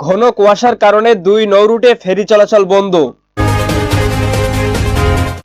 ঘন কুয়াশার কারণে দুই নৌরুটে ফেরি চলাচল বন্ধ।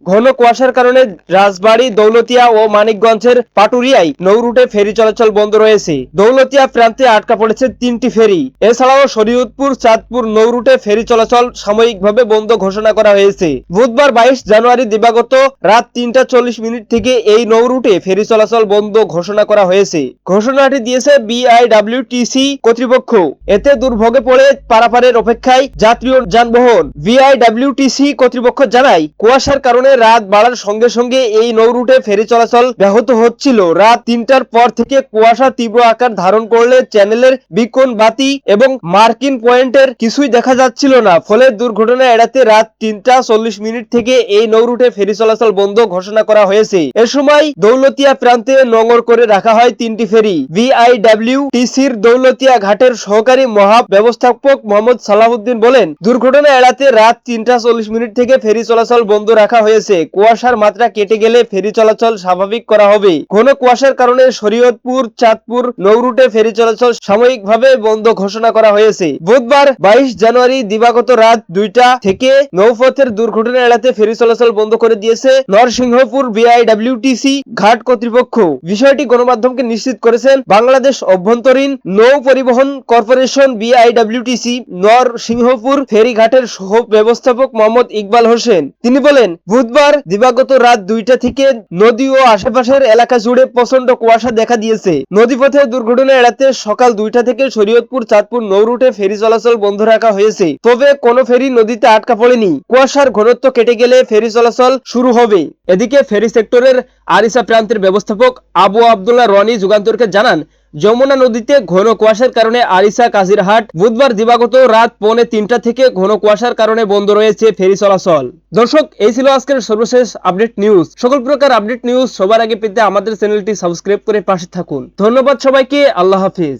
ঘন কুয়াশার কারণে রাজবাড়ী, দৌলতিয়া ও মানিকগঞ্জের পাটুরিয়ায় নৌরুটে ফেরি চলাচল বন্ধ রয়েছে। দৌলতিয়া প্রান্তে আটকা পড়েছে তিনটি ফেরি। এছাড়াও শরীয়তপুর, চাঁদপুর নৌরুটে ফেরি চলাচল সাময়িকভাবে বন্ধ ঘোষণা করা হয়েছে। বুধবার বাইশ জানুয়ারি দিবাগত রাত তিনটা চল্লিশ মিনিট থেকে এই নৌরুটে ফেরি চলাচল বন্ধ ঘোষণা করা হয়েছে। ঘোষণাটি দিয়েছে বিআইডব্লিউটিসি কর্তৃপক্ষ। এতে দুর্ভোগে পড়ে পারাপারের অপেক্ষায় যাত্রী যানবাহন। বিআইডব্লিউটিসি কর্তৃপক্ষ জানায়, কুয়াশার কারণে রাত বাড়ার সঙ্গে সঙ্গে এই নৌরুটে ফেরি চলাচল ব্যাহত হচ্ছিল। রাত তিনটার পর থেকে কুয়াশা তীব্র আকার ধারণ করলে চ্যানেলের বিকন বাতি এবং মার্কিন পয়েন্টের কিছুই দেখা যাচ্ছিল না। ফলে দুর্ঘটনা এড়াতে রাত তিনটা চল্লিশ মিনিট থেকে এই নৌরুটে ফেরি চলাচল বন্ধ ঘোষণা করা হয়েছে। এ সময় দৌলতিয়া প্রান্তে নোঙর করে রাখা হয় তিনটি ফেরি। বিআইডব্লিউ টিসির দৌলতিয়া ঘাটের সহকারী মহা ব্যবস্থাপক মোহাম্মদ সালাহুদ্দিন বলেন, দুর্ঘটনা এড়াতে রাত তিনটা চল্লিশ মিনিট থেকে ফেরি চলাচল বন্ধ রাখা হয়েছে। কুয়াশার মাত্রা কেটে গেলে ফেরি চলাচল স্বাভাবিক করা হবে। ঘন কুয়াশার কারণে শরীয়তপুর, চাঁদপুর, নৌরুটে ফেরি চলাচল সাময়িকভাবে বন্ধ ঘোষণা করা হয়েছে। বুধবার বাইশ জানুয়ারি দিবাগত রাত দুইটা থেকে নৌপথের দুর্ঘটনা এড়াতে ফেরি চলাচল বন্ধ করে দিয়েছে নরসিংহপুর বিআইডব্লিউটিসি ঘাট কর্তৃপক্ষ। বিষয়টি গণমাধ্যমকে নিশ্চিত করেছেন বাংলাদেশ অভ্যন্তরীণ নৌ পরিবহন কর্পোরেশন বিআইডব্লিউটিসি নরসিংহপুর ফেরিঘাটের সহ ব্যবস্থাপক মোহাম্মদ ইকবাল হোসেন। তিনি বলেন বুধবার দিবাগত রাত দুইটা থেকে নদী ও আশেপাশের এলাকা জুড়ে প্রচণ্ড কুয়াশা দেখা দিয়েছে। নদীপথে দুর্ঘটনা এড়াতে সকাল দুইটা থেকে শরীয়তপুর, চাঁদপুর, নৌরুটে ফেরি চলাচল বন্ধ রাখা হয়েছে। তবে কোনো ফেরি নদীতে আটকা পড়েনি। কুয়াশার ঘনত্ব কেটে গেলে ফেরি চলাচল শুরু হবে। এদিকে ফেরি সেক্টরের আরিসা প্রান্তের ব্যবস্থাপক আবু আবদুল্লাহ রনি যুগান্তরকে জানান যমুনা নদীতে ঘন কুয়াশার কারণে আরিসা কাজিরহাট বুধবার দিবাগত রাত পৌনে তিনটা থেকে ঘন কুয়াশার কারণে বন্ধ রয়েছে ফেরি চলাচল। দর্শক, এই ছিল আজকের সর্বশেষ আপডেট নিউজ। সকল প্রকার আপডেট নিউজ সবার আগে পেতে আমাদের চ্যানেলটি সাবস্ক্রাইব করে পাশে থাকুন। ধন্যবাদ সবাইকে, আল্লাহ হাফিজ।